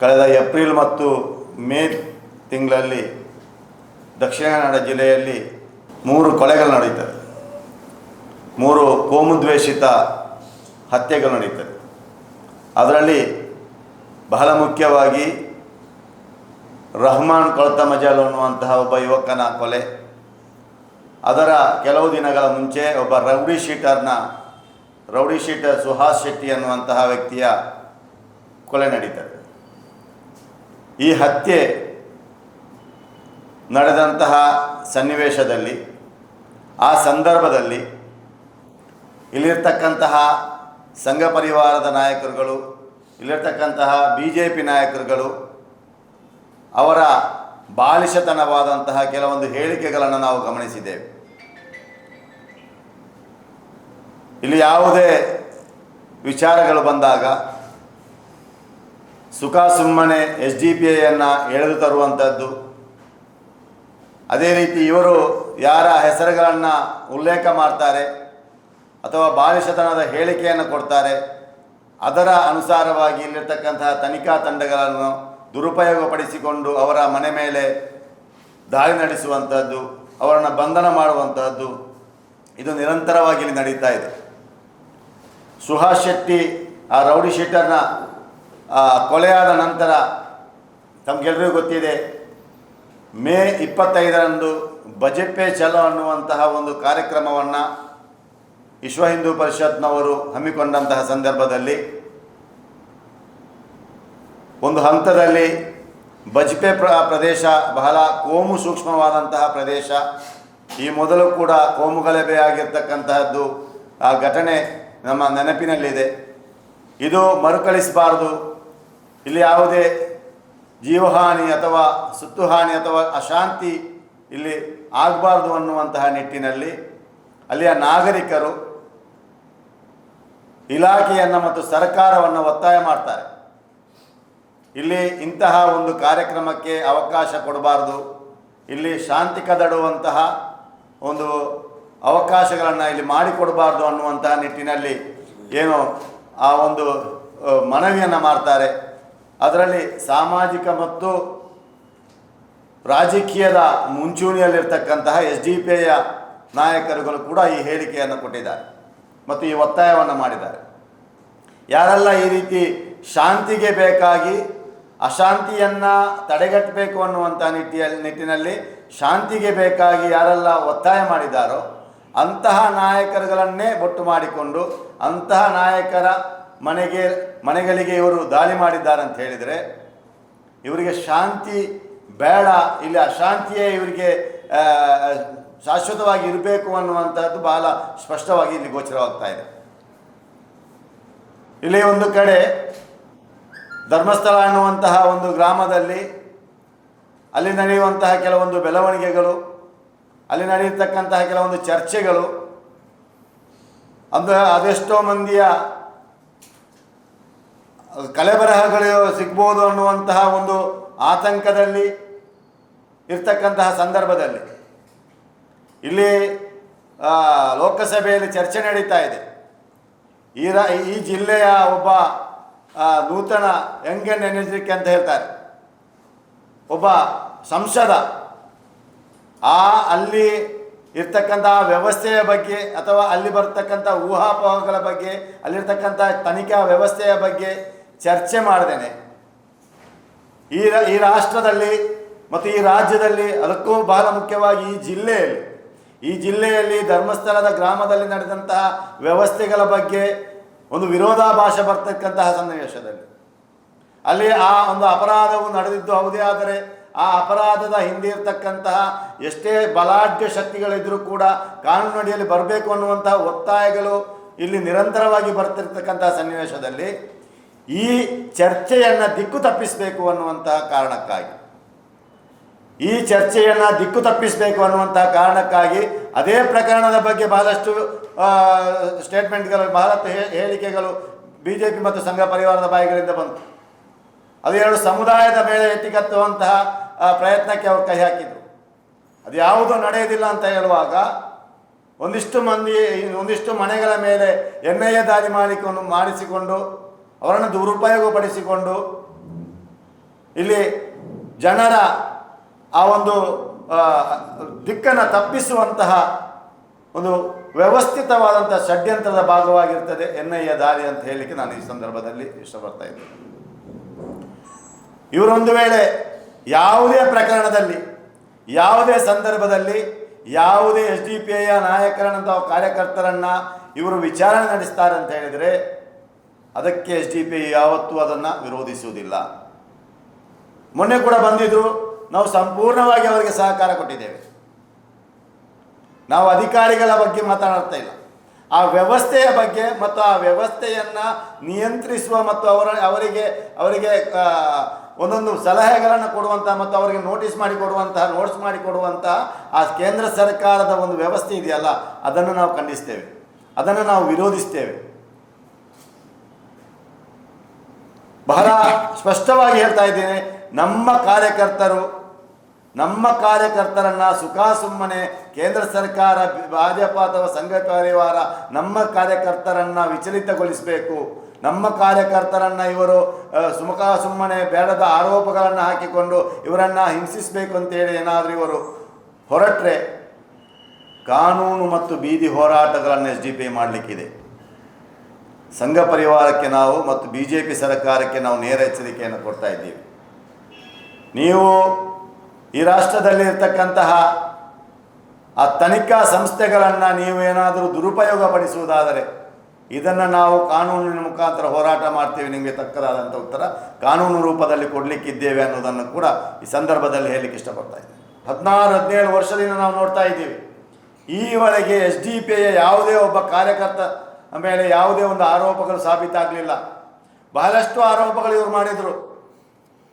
ಕಳೆದ ಏಪ್ರಿಲ್ ಮತ್ತು ಮೇ ತಿಂಗಳಲ್ಲಿ ದಕ್ಷಿಣ ಕನ್ನಡ ಜಿಲ್ಲೆಯಲ್ಲಿ ಮೂರು ಕೊಲೆಗಳು ನಡೀತದೆ ಮೂರು ಕೋಮುದ್ವೇಷಿತ ಹತ್ಯೆಗಳು ನಡೀತದೆ ಅದರಲ್ಲಿ ಬಹಳ ಮುಖ್ಯವಾಗಿ ರಹಮಾನ್ ಕೊಳತ ಮಜಲ್ ಅನ್ನುವಂತಹ ಒಬ್ಬ ಯುವಕನ ಕೊಲೆ. ಅದರ ಕೆಲವು ದಿನಗಳ ಮುಂಚೆ ಒಬ್ಬ ರೌಡಿ ಶೀಟರ್ನ, ರೌಡಿ ಶೀಟರ್ ಸುಹಾಸ್ ಶೆಟ್ಟಿ ಅನ್ನುವಂತಹ ವ್ಯಕ್ತಿಯ ಕೊಲೆ ನಡೀತದೆ. ಈ ಹತ್ಯೆ ನಡೆದಂತಹ ಸನ್ನಿವೇಶದಲ್ಲಿ, ಆ ಸಂದರ್ಭದಲ್ಲಿ ಇಲ್ಲಿರ್ತಕ್ಕಂತಹ ಸಂಘ ಪರಿವಾರದ ನಾಯಕರುಗಳು, ಇಲ್ಲಿರ್ತಕ್ಕಂತಹ ಬಿ ಜೆ ಪಿ ನಾಯಕರುಗಳು, ಅವರ ಬಾಲಿಶತನವಾದಂತಹ ಕೆಲವೊಂದು ಹೇಳಿಕೆಗಳನ್ನು ನಾವು ಗಮನಿಸಿದ್ದೇವೆ. ಇಲ್ಲಿ ಯಾವುದೇ ವಿಚಾರಗಳು ಬಂದಾಗ ಸುಖ ಸುಮ್ಮನೆ ಎಸ್ ಡಿ ಪಿ ಐಯನ್ನು ಎಳೆದು ತರುವಂಥದ್ದು. ಅದೇ ರೀತಿ ಇವರು ಯಾರ ಹೆಸರುಗಳನ್ನು ಉಲ್ಲೇಖ ಮಾಡ್ತಾರೆ ಅಥವಾ ಬಾಲಿಶತನದ ಹೇಳಿಕೆಯನ್ನು ಕೊಡ್ತಾರೆ ಅದರ ಅನುಸಾರವಾಗಿ ಇಲ್ಲಿರ್ತಕ್ಕಂತಹ ತನಿಖಾ ತಂಡಗಳನ್ನು ದುರುಪಯೋಗಪಡಿಸಿಕೊಂಡು ಅವರ ಮನೆ ಮೇಲೆ ದಾಳಿ ನಡೆಸುವಂಥದ್ದು ಅವರನ್ನು ಬಂಧನ ಮಾಡುವಂಥದ್ದು ಇದು ನಿರಂತರವಾಗಿ ಇಲ್ಲಿ ನಡೀತಾ ಇದೆ. ಸುಹಾಸ್ ಶೆಟ್ಟಿ ಆ ರೌಡಿ ಶೀಟರ್ನ ಆ, ಕೊಲೆಯಾದ ನಂತರ ತಮಗೆಲ್ಲರಿಗೂ ಗೊತ್ತಿದೆ, ಮೇ ಇಪ್ಪತ್ತೈದರಂದು ಬಜೆಟ್ ಪೇ ಚಲೋ ಅನ್ನುವಂತಹ ಒಂದು ಕಾರ್ಯಕ್ರಮವನ್ನು ವಿಶ್ವ ಹಿಂದೂ ಪರಿಷತ್ನವರು ಹಮ್ಮಿಕೊಂಡಂತಹ ಸಂದರ್ಭದಲ್ಲಿ ಒಂದು ಹಂತದಲ್ಲಿ ಬಜ್ಪೆ ಪ್ರ, ಪ್ರದೇಶ ಬಹಳ ಕೋಮು ಸೂಕ್ಷ್ಮವಾದಂತಹ ಪ್ರದೇಶ. ಈ ಮೊದಲು ಕೂಡ ಕೋಮು ಗಲಭೆ ಆಗಿರ್ತಕ್ಕಂತಹದ್ದು ಆ ಘಟನೆ ನಮ್ಮ ನೆನಪಿನಲ್ಲಿದೆ. ಇದು ಮರುಕಳಿಸಬಾರದು. ಇಲ್ಲಿ ಯಾವುದೇ ಜೀವಹಾನಿ ಅಥವಾ ಸುತ್ತುಹಾನಿ ಅಥವಾ ಅಶಾಂತಿ ಇಲ್ಲಿ ಆಗಬಾರ್ದು ಅನ್ನುವಂತಹ ನಿಟ್ಟಿನಲ್ಲಿ ಅಲ್ಲಿಯ ನಾಗರಿಕರು ಇಲಾಖೆಯನ್ನು ಮತ್ತು ಸರ್ಕಾರವನ್ನು ಒತ್ತಾಯ ಮಾಡ್ತಾರೆ. ಇಲ್ಲಿ ಇಂತಹ ಒಂದು ಕಾರ್ಯಕ್ರಮಕ್ಕೆ ಅವಕಾಶ ಕೊಡಬಾರ್ದು. ಇಲ್ಲಿ ಶಾಂತಿ ಕದಡುವಂತಹ ಒಂದು ಅವಕಾಶಗಳನ್ನು ಇಲ್ಲಿ ಮಾಡಿಕೊಡಬಾರ್ದು ಅನ್ನುವಂತಹ ನಿಟ್ಟಿನಲ್ಲಿ ಏನು ಆ ಒಂದು ಮನವಿಯನ್ನು ಮಾಡ್ತಾರೆ. ಅದರಲ್ಲಿ ಸಾಮಾಜಿಕ ಮತ್ತು ರಾಜಕೀಯದ ಮುಂಚೂಣಿಯಲ್ಲಿರ್ತಕ್ಕಂತಹ ಎಸ್ ಡಿ ಪಿ ಐಯ ನಾಯಕರುಗಳು ಕೂಡ ಈ ಹೇಳಿಕೆಯನ್ನು ಕೊಟ್ಟಿದ್ದಾರೆ ಮತ್ತು ಈ ಒತ್ತಾಯವನ್ನು ಮಾಡಿದ್ದಾರೆ. ಯಾರೆಲ್ಲ ಈ ರೀತಿ ಶಾಂತಿಗೆ ಬೇಕಾಗಿ ಅಶಾಂತಿಯನ್ನು ತಡೆಗಟ್ಟಬೇಕು ಅನ್ನುವಂಥ ನಿಟ್ಟಿಯಲ್ಲಿ ನಿಟ್ಟಿನಲ್ಲಿ ಶಾಂತಿಗೆ ಬೇಕಾಗಿ ಯಾರೆಲ್ಲ ಒತ್ತಾಯ ಮಾಡಿದ್ದಾರೋ ಅಂತಹ ನಾಯಕರುಗಳನ್ನೇ ಬೊಟ್ಟು ಮಾಡಿಕೊಂಡು ಅಂತಹ ನಾಯಕರ ಮನೆಗೆ, ಮನೆಗಳಿಗೆ ಇವರು ದಾಳಿ ಮಾಡಿದ್ದಾರೆ ಅಂತ ಹೇಳಿದರೆ, ಇವರಿಗೆ ಶಾಂತಿ ಬೇಡ, ಇಲ್ಲ ಅಶಾಂತಿಯೇ ಇವರಿಗೆ ಶಾಶ್ವತವಾಗಿ ಇರಬೇಕು ಅನ್ನುವಂಥದ್ದು ಬಹಳ ಸ್ಪಷ್ಟವಾಗಿ ಇಲ್ಲಿ ಗೋಚರವಾಗ್ತಾ ಇದೆ. ಇಲ್ಲಿ ಒಂದು ಕಡೆ ಧರ್ಮಸ್ಥಳ ಅನ್ನುವಂತಹ ಒಂದು ಗ್ರಾಮದಲ್ಲಿ ಅಲ್ಲಿ ನಡೆಯುವಂತಹ ಕೆಲವೊಂದು ಬೆಳವಣಿಗೆಗಳು, ಅಲ್ಲಿ ನಡೆಯತಕ್ಕಂತಹ ಕೆಲವೊಂದು ಚರ್ಚೆಗಳು, ಅಂದರೆ ಅದೆಷ್ಟೋ ಮಂದಿಯ ಕಲೆಬರಹಗಳು ಸಿಗ್ಬೋದು ಅನ್ನುವಂತಹ ಒಂದು ಆತಂಕದಲ್ಲಿ ಇರ್ತಕ್ಕಂತಹ ಸಂದರ್ಭದಲ್ಲಿ. ಇಲ್ಲಿ ಲೋಕಸಭೆಯಲ್ಲಿ ಚರ್ಚೆ ನಡೀತಾ ಇದೆ. ಈ ಈ ಜಿಲ್ಲೆಯ ಒಬ್ಬ ನೂತನ ಯಂಗ್ ಆ್ಯಂಡ್ ಎನರ್ಜಿಕ್ ಅಂತ ಹೇಳ್ತಾರೆ. ಒಬ್ಬ ಸಂಸದ. ಆ, ಅಲ್ಲಿ ಇರ್ತಕ್ಕಂಥ ವ್ಯವಸ್ಥೆಯ ಬಗ್ಗೆ ಅಥವಾ ಅಲ್ಲಿ ಬರ್ತಕ್ಕಂಥ ಊಹಾಪೋಹಗಳ ಬಗ್ಗೆ, ಅಲ್ಲಿರ್ತಕ್ಕಂಥ ತನಿಖಾ ವ್ಯವಸ್ಥೆಯ ಬಗ್ಗೆ ಚರ್ಚೆ ಮಾಡ್ದೇನೆ. ಈ ಈ ರಾಷ್ಟ್ರದಲ್ಲಿ ಮತ್ತು ಈ ರಾಜ್ಯದಲ್ಲಿ ಅದಕ್ಕೂ ಬಹಳ ಮುಖ್ಯವಾಗಿ ಈ ಜಿಲ್ಲೆಯಲ್ಲಿ ಈ ಜಿಲ್ಲೆಯಲ್ಲಿ ಧರ್ಮಸ್ಥಳದ ಗ್ರಾಮದಲ್ಲಿ ನಡೆದಂತಹ ವ್ಯವಸ್ಥೆಗಳ ಬಗ್ಗೆ ಒಂದು ವಿರೋಧಾಭಾಷ ಬರ್ತಕ್ಕಂತಹ ಸನ್ನಿವೇಶದಲ್ಲಿ. ಅಲ್ಲಿ ಆ ಒಂದು ಅಪರಾಧವು ನಡೆದಿದ್ದು ಹೌದೇ ಆದರೆ ಆ ಅಪರಾಧದ ಹಿಂದೆ ಇರತಕ್ಕಂತಹ ಎಷ್ಟೇ ಬಲಾಢ್ಯ ಶಕ್ತಿಗಳಿದ್ರೂ ಕೂಡ ಕಾನೂನಡಿಯಲ್ಲಿ ಬರಬೇಕು ಅನ್ನುವಂತಹ ಒತ್ತಾಯಗಳು ಇಲ್ಲಿ ನಿರಂತರವಾಗಿ ಬರ್ತಿರ್ತಕ್ಕಂತಹ ಸನ್ನಿವೇಶದಲ್ಲಿ ಈ ಚರ್ಚೆಯನ್ನು ದಿಕ್ಕು ತಪ್ಪಿಸಬೇಕು ಅನ್ನುವಂತಹ ಕಾರಣಕ್ಕಾಗಿ. ಈ ಚರ್ಚೆಯನ್ನು ದಿಕ್ಕು ತಪ್ಪಿಸಬೇಕು ಅನ್ನುವಂತಹ ಕಾರಣಕ್ಕಾಗಿ ಅದೇ ಪ್ರಕರಣದ ಬಗ್ಗೆ ಬಹಳಷ್ಟು ಸ್ಟೇಟ್ಮೆಂಟ್ಗಳು ಬಹಳಷ್ಟು ಹೇಳಿಕೆಗಳು ಬಿ ಜೆ ಪಿ ಮತ್ತು ಸಂಘ ಪರಿವಾರದ ಬಾಯಿಗಳಿಂದ ಬಂತು. ಅದು ಎರಡು ಸಮುದಾಯದ ಮೇಲೆ ಎತ್ತಿಕತ್ತುವಂತಹ ಆ, ಪ್ರಯತ್ನಕ್ಕೆ ಅವರು ಕೈ ಹಾಕಿದರು. ಅದು ಯಾವುದೂ ನಡೆಯೋದಿಲ್ಲ ಅಂತ ಹೇಳುವಾಗ ಒಂದಿಷ್ಟು ಮಂದಿ ಒಂದಿಷ್ಟು ಮನೆಗಳ ಮೇಲೆ ಎಣ್ಣೆಯ ದಾಳಿ ಮಾಡಿಕೊಂಡು ಮಾಡಿಸಿಕೊಂಡು ಅವರನ್ನು ದುರುಪಯೋಗಪಡಿಸಿಕೊಂಡು ಇಲ್ಲಿ ಜನರ ಆ ಒಂದು ದಿಕ್ಕನ್ನು ತಪ್ಪಿಸುವಂತಹ ಒಂದು ವ್ಯವಸ್ಥಿತವಾದಂಥ ಷಡ್ಯಂತ್ರದ ಭಾಗವಾಗಿರ್ತದೆ ಎನ್ ಐ ದಾರಿ ಅಂತ ಹೇಳಲಿಕ್ಕೆ ನಾನು ಈ ಸಂದರ್ಭದಲ್ಲಿ ಇಷ್ಟಪಡ್ತಾ ಇದ್ದೇನೆ. ಇವರೊಂದು ವೇಳೆ ಯಾವುದೇ ಪ್ರಕರಣದಲ್ಲಿ, ಯಾವುದೇ ಸಂದರ್ಭದಲ್ಲಿ, ಯಾವುದೇ ಎಸ್ ಡಿ ಪಿ ಐಯ ನಾಯಕರನ್ನ ಕಾರ್ಯಕರ್ತರನ್ನ ಇವರು ವಿಚಾರಣೆ ನಡೆಸ್ತಾರೆ ಅಂತ ಹೇಳಿದರೆ ಅದಕ್ಕೆ ಎಸ್ ಡಿ ಪಿ ಯಾವತ್ತೂ ಅದನ್ನು ವಿರೋಧಿಸುವುದಿಲ್ಲ. ಮೊನ್ನೆ ಕೂಡ ಬಂದಿದ್ರು, ನಾವು ಸಂಪೂರ್ಣವಾಗಿ ಅವರಿಗೆ ಸಹಕಾರ ಕೊಟ್ಟಿದ್ದೇವೆ. ನಾವು ಅಧಿಕಾರಿಗಳ ಬಗ್ಗೆ ಮಾತನಾಡ್ತಾ ಇಲ್ಲ. ಆ ವ್ಯವಸ್ಥೆಯ ಬಗ್ಗೆ ಮತ್ತು ಆ ವ್ಯವಸ್ಥೆಯನ್ನು ನಿಯಂತ್ರಿಸುವ ಮತ್ತು ಅವರ, ಅವರಿಗೆ ಅವರಿಗೆ ಒಂದೊಂದು ಸಲಹೆಗಳನ್ನು ಕೊಡುವಂಥ ಮತ್ತು ಅವರಿಗೆ ನೋಟಿಸ್ ಮಾಡಿ ಕೊಡುವಂತಹ, ನೋಟ್ಸ್ ಮಾಡಿ ಕೊಡುವಂತಹ ಆ ಕೇಂದ್ರ ಸರ್ಕಾರದ ಒಂದು ವ್ಯವಸ್ಥೆ ಇದೆಯಲ್ಲ, ಅದನ್ನು ನಾವು ಖಂಡಿಸ್ತೇವೆ. ಅದನ್ನು ನಾವು ವಿರೋಧಿಸ್ತೇವೆ. ಬಹಳ ಸ್ಪಷ್ಟವಾಗಿ ಹೇಳ್ತಾ ಇದ್ದೇನೆ. ನಮ್ಮ ಕಾರ್ಯಕರ್ತರು, ನಮ್ಮ ಕಾರ್ಯಕರ್ತರನ್ನ ಸುಖಾಸುಮ್ಮನೆ ಕೇಂದ್ರ ಸರ್ಕಾರ, ಭಾಜಪ ಅಥವಾ ಸಂಘ ಪರಿವಾರ ನಮ್ಮ ಕಾರ್ಯಕರ್ತರನ್ನ ವಿಚಲಿತಗೊಳಿಸಬೇಕು. ನಮ್ಮ ಕಾರ್ಯಕರ್ತರನ್ನ ಇವರು ಸುಮುಖ ಸುಮ್ಮನೆ ಬೇಡದ ಆರೋಪಗಳನ್ನು ಹಾಕಿಕೊಂಡು ಇವರನ್ನ ಹಿಂಸಿಸಬೇಕು ಅಂತೇಳಿ ಏನಾದರೂ ಇವರು ಹೊರಟ್ರೆ ಕಾನೂನು ಮತ್ತು ಬೀದಿ ಹೋರಾಟಗಳನ್ನು ಎಸ್ ಡಿ ಪಿ ಮಾಡಲಿಕ್ಕಿದೆ. ಸಂಘ ಪರಿವಾರಕ್ಕೆ ನಾವು ಮತ್ತು ಬಿ ಜೆ ಪಿ ಸರ್ಕಾರಕ್ಕೆ ನಾವು ನೇರ ಎಚ್ಚರಿಕೆಯನ್ನು ಕೊಡ್ತಾ ಇದ್ದೀವಿ. ನೀವು ಈ ರಾಷ್ಟ್ರದಲ್ಲಿ ಇರ್ತಕ್ಕಂತಹ ಆ ತನಿಖಾ ಸಂಸ್ಥೆಗಳನ್ನು ನೀವು ಏನಾದರೂ ದುರುಪಯೋಗ ಪಡಿಸುವುದಾದರೆ ಇದನ್ನು ನಾವು ಕಾನೂನಿನ ಮುಖಾಂತರ ಹೋರಾಟ ಮಾಡ್ತೀವಿ, ನಿಮಗೆ ತಕ್ಕದಾದಂಥ ಉತ್ತರ. ಕಾನೂನು ರೂಪದಲ್ಲಿ ಕೊಡಲಿಕ್ಕಿದ್ದೇವೆ ಅನ್ನೋದನ್ನು ಕೂಡ ಈ ಸಂದರ್ಭದಲ್ಲಿ ಹೇಳಲಿಕ್ಕೆ ಇಷ್ಟಪಡ್ತಾ ಇದ್ದೀನಿ. ಹದಿನಾರು, ಹದಿನೇಳು ವರ್ಷದಿಂದ ನಾವು ನೋಡ್ತಾ ಇದ್ದೀವಿ. ಈವರೆಗೆ ಎಸ್ ಡಿ ಪಿ ಯಾವುದೇ ಒಬ್ಬ ಕಾರ್ಯಕರ್ತ ಮೇಲೆ ಯಾವುದೇ ಒಂದು ಆರೋಪಗಳು ಸಾಬೀತಾಗಲಿಲ್ಲ. ಬಹಳಷ್ಟು ಆರೋಪಗಳು ಇವರು ಮಾಡಿದರು.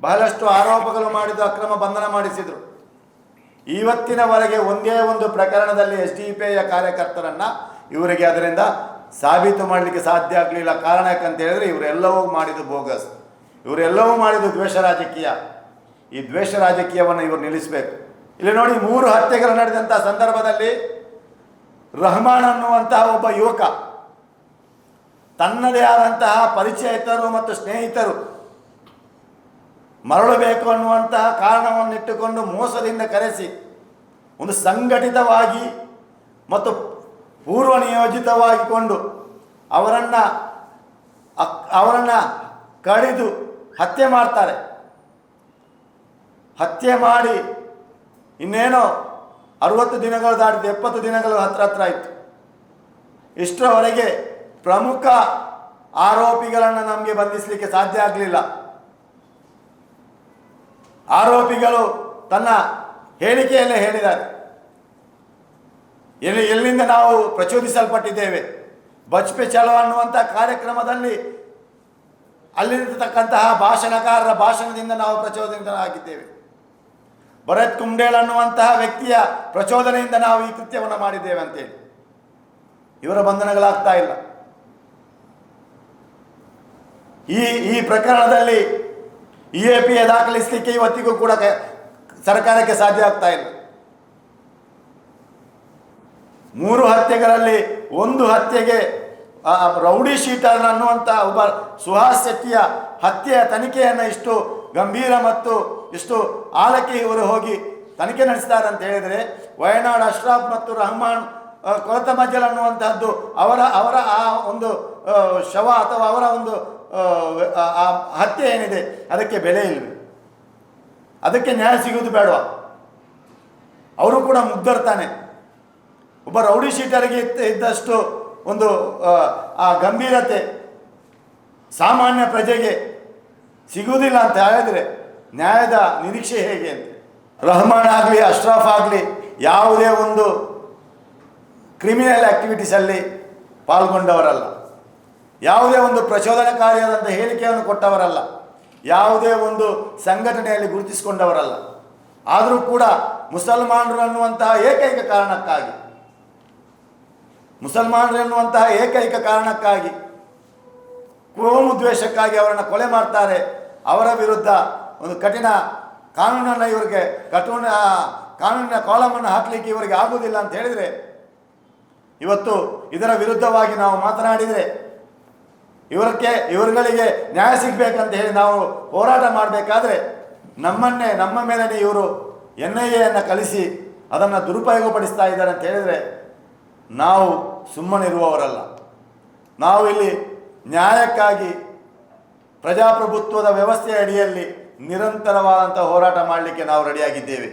ಬಹಳಷ್ಟು ಆರೋಪಗಳು ಮಾಡಿದ್ದು ಅಕ್ರಮ ಬಂಧನ ಮಾಡಿಸಿದರು. ಇವತ್ತಿನವರೆಗೆ ಒಂದೇ ಒಂದು ಪ್ರಕರಣದಲ್ಲಿ ಎಸ್ ಡಿ ಪಿ ಐಯ ಕಾರ್ಯಕರ್ತರನ್ನು ಇವರಿಗೆ ಅದರಿಂದ ಸಾಬೀತು ಮಾಡಲಿಕ್ಕೆ ಸಾಧ್ಯ ಆಗಲಿಲ್ಲ. ಕಾರಣ ಯಾಕಂತ ಹೇಳಿದ್ರೆ ಇವರೆಲ್ಲವೂ ಮಾಡಿದ್ದು ಬೋಗಸ್. ಇವರೆಲ್ಲವೂ ಮಾಡಿದ್ದು ದ್ವೇಷ ರಾಜಕೀಯ. ಈ ದ್ವೇಷ ರಾಜಕೀಯವನ್ನು ಇವರು ನಿಲ್ಲಿಸಬೇಕು. ಇಲ್ಲಿ ನೋಡಿ ಮೂರು ಹತ್ಯೆಗಳು ನಡೆದಂಥ ಸಂದರ್ಭದಲ್ಲಿ ರಹಮಾನ್ ಅನ್ನುವಂತಹ ಒಬ್ಬ ಯುವಕ ತನ್ನದೇ ಆದಂತಹ ಪರಿಚಯಿತರು ಮತ್ತು ಸ್ನೇಹಿತರು ಮರಳಬೇಕು ಅನ್ನುವಂತಹ ಕಾರಣವನ್ನಿಟ್ಟುಕೊಂಡು ಮೋಸದಿಂದ ಕರೆಸಿ ಒಂದು ಸಂಘಟಿತವಾಗಿ ಮತ್ತು ಪೂರ್ವ ನಿಯೋಜಿತವಾಗಿಕೊಂಡು ಅವರನ್ನು ಅವರನ್ನು ಕಡಿದು ಹತ್ಯೆ ಮಾಡ್ತಾರೆ. ಹತ್ಯೆ ಮಾಡಿ ಇನ್ನೇನೋ ಅರುವತ್ತು ದಿನಗಳು ದಾಟಿದ್ದು ಎಪ್ಪತ್ತು ದಿನಗಳು ಹತ್ರ ಹತ್ರ ಆಯಿತು. ಇಷ್ಟರವರೆಗೆ ಪ್ರಮುಖ ಆರೋಪಿಗಳನ್ನು ನಮಗೆ ಬಂಧಿಸಲಿಕ್ಕೆ ಸಾಧ್ಯ ಆಗಲಿಲ್ಲ. ಆರೋಪಿಗಳು ತನ್ನ ಹೇಳಿಕೆಯಲ್ಲೇ ಹೇಳಿದ್ದಾರೆ. ಎಲ್ಲಿ, ಎಲ್ಲಿಂದ ನಾವು ಪ್ರಚೋದಿಸಲ್ಪಟ್ಟಿದ್ದೇವೆ? ಬಜ್ಪೆ ಚಲೋ ಅನ್ನುವಂಥ ಕಾರ್ಯಕ್ರಮದಲ್ಲಿ ಅಲ್ಲಿರತಕ್ಕಂತಹ ಭಾಷಣಕಾರರ ಭಾಷಣದಿಂದ ನಾವು ಪ್ರಚೋದಿತರಾಗಿದ್ದೇವೆ ಭರತ್ ಕುಂಡೇಲ್ ಅನ್ನುವಂತಹ ವ್ಯಕ್ತಿಯ ಪ್ರಚೋದನೆಯಿಂದ ನಾವು ಈ ಕೃತ್ಯವನ್ನು ಮಾಡಿದ್ದೇವೆ ಅಂತೇಳಿ. ಇವರ ಬಂಧನಗಳಾಗ್ತಾ ಇಲ್ಲ. ಈ ಈ ಪ್ರಕರಣದಲ್ಲಿ ಇ ಎ ಪಿ ದಾಖಲಿಸಲಿಕ್ಕೆ ಇವತ್ತಿಗೂ ಕೂಡ ಸರ್ಕಾರಕ್ಕೆ ಸಾಧ್ಯ ಆಗ್ತಾ ಇಲ್ಲ. ಮೂರು ಹತ್ಯೆಗಳಲ್ಲಿ ಒಂದು ಹತ್ಯೆಗೆ ರೌಡಿ ಶೀಟರ್ ಅನ್ನುವಂಥ ಒಬ್ಬ ಸುಹಾಸ್ ಶೆಟ್ಟಿಯ ಹತ್ಯೆಯ ತನಿಖೆಯನ್ನು ಇಷ್ಟು ಗಂಭೀರ ಮತ್ತು ಇಷ್ಟು ಆಳಕ್ಕೆ ಇವರು ಹೋಗಿ ತನಿಖೆ ನಡೆಸ್ತಾರೆ ಅಂತ ಹೇಳಿದರೆ, ವಯನಾಡ್ ಅಶ್ರಾಫ್ ಮತ್ತು ರಹಮಾನ್ ಕೊರತ ಮಜ್ಜಲ್ ಅನ್ನುವಂತಹದ್ದು ಅವರ ಅವರ ಆ ಒಂದು ಶವ ಅಥವಾ ಅವರ ಒಂದು ಆ, ಹತ್ಯೆ ಏನಿದೆ ಅದಕ್ಕೆ ಬೆಲೆ ಇಲ್ಲ ಅದಕ್ಕೆ ನ್ಯಾಯ ಸಿಗುವುದು ಬೇಡವಾ? ಅವರು ಕೂಡ ಮುಗ್ಧರ್ತಾನೆ ಒಬ್ಬ ರೌಡಿ ಶೀಟರಿಗೆ ಇದ್ದ- ಇದ್ದಷ್ಟು ಒಂದು ಆ, ಆ ಗಂಭೀರತೆ ಸಾಮಾನ್ಯ ಪ್ರಜೆಗೆ ಸಿಗುವುದಿಲ್ಲ ಅಂತ ಹೇಳಿದ್ರೆ ನ್ಯಾಯದ ನಿರೀಕ್ಷೆ ಹೇಗೆ ಅಂತ? ರಹಮಾನ್ ಆಗಲಿ ಅಶ್ರಫ್ ಆಗಲಿ ಯಾವುದೇ ಒಂದು ಕ್ರಿಮಿನಲ್ ಆ್ಯಕ್ಟಿವಿಟೀಸಲ್ಲಿ ಪಾಲ್ಗೊಂಡವರಲ್ಲ. ಯಾವುದೇ ಒಂದು ಪ್ರಚೋದನಕಾರಿಯಾದಂಥ ಹೇಳಿಕೆಯನ್ನು ಕೊಟ್ಟವರಲ್ಲ. ಯಾವುದೇ ಒಂದು ಸಂಘಟನೆಯಲ್ಲಿ ಗುರುತಿಸಿಕೊಂಡವರಲ್ಲ. ಆದರೂ ಕೂಡ ಮುಸಲ್ಮಾನರು ಅನ್ನುವಂತಹ ಏಕೈಕ ಕಾರಣಕ್ಕಾಗಿ, ಮುಸಲ್ಮಾನರು ಎನ್ನುವಂತಹ ಏಕೈಕ ಕಾರಣಕ್ಕಾಗಿ ಕೋಮು ದ್ವೇಷಕ್ಕಾಗಿ ಅವರನ್ನು ಕೊಲೆ ಮಾಡ್ತಾರೆ. ಅವರ ವಿರುದ್ಧ ಒಂದು ಕಠಿಣ ಕಾನೂನನ್ನು ಇವರಿಗೆ ಕಠಿಣ ಕಾನೂನಿನ ಕಾಲಮನ್ನು ಹಾಕಲಿಕ್ಕೆ ಇವರಿಗೆ ಆಗುವುದಿಲ್ಲ ಅಂತ ಹೇಳಿದರೆ, ಇವತ್ತು ಇದರ ವಿರುದ್ಧವಾಗಿ ನಾವು ಮಾತನಾಡಿದರೆ ಇವರಕ್ಕೆ, ಇವರುಗಳಿಗೆ ನ್ಯಾಯ ಸಿಗಬೇಕಂತ ಹೇಳಿ ನಾವು ಹೋರಾಟ ಮಾಡಬೇಕಾದ್ರೆ ನಮ್ಮನ್ನೇ, ನಮ್ಮ ಮೇಲೆ ಇವರು ಎನ್ ಐ ಎಯನ್ನು ಕಲಿಸಿ ಅದನ್ನು ದುರುಪಯೋಗಪಡಿಸ್ತಾ ಇದ್ದಾರೆ ಅಂತ ಹೇಳಿದರೆ ನಾವು ಸುಮ್ಮನಿರುವವರಲ್ಲ. ನಾವು ಇಲ್ಲಿ ನ್ಯಾಯಕ್ಕಾಗಿ ಪ್ರಜಾಪ್ರಭುತ್ವದ ವ್ಯವಸ್ಥೆಯ ಅಡಿಯಲ್ಲಿ ನಿರಂತರವಾದಂಥ ಹೋರಾಟ ಮಾಡಲಿಕ್ಕೆ ನಾವು ರೆಡಿಯಾಗಿದ್ದೇವೆ.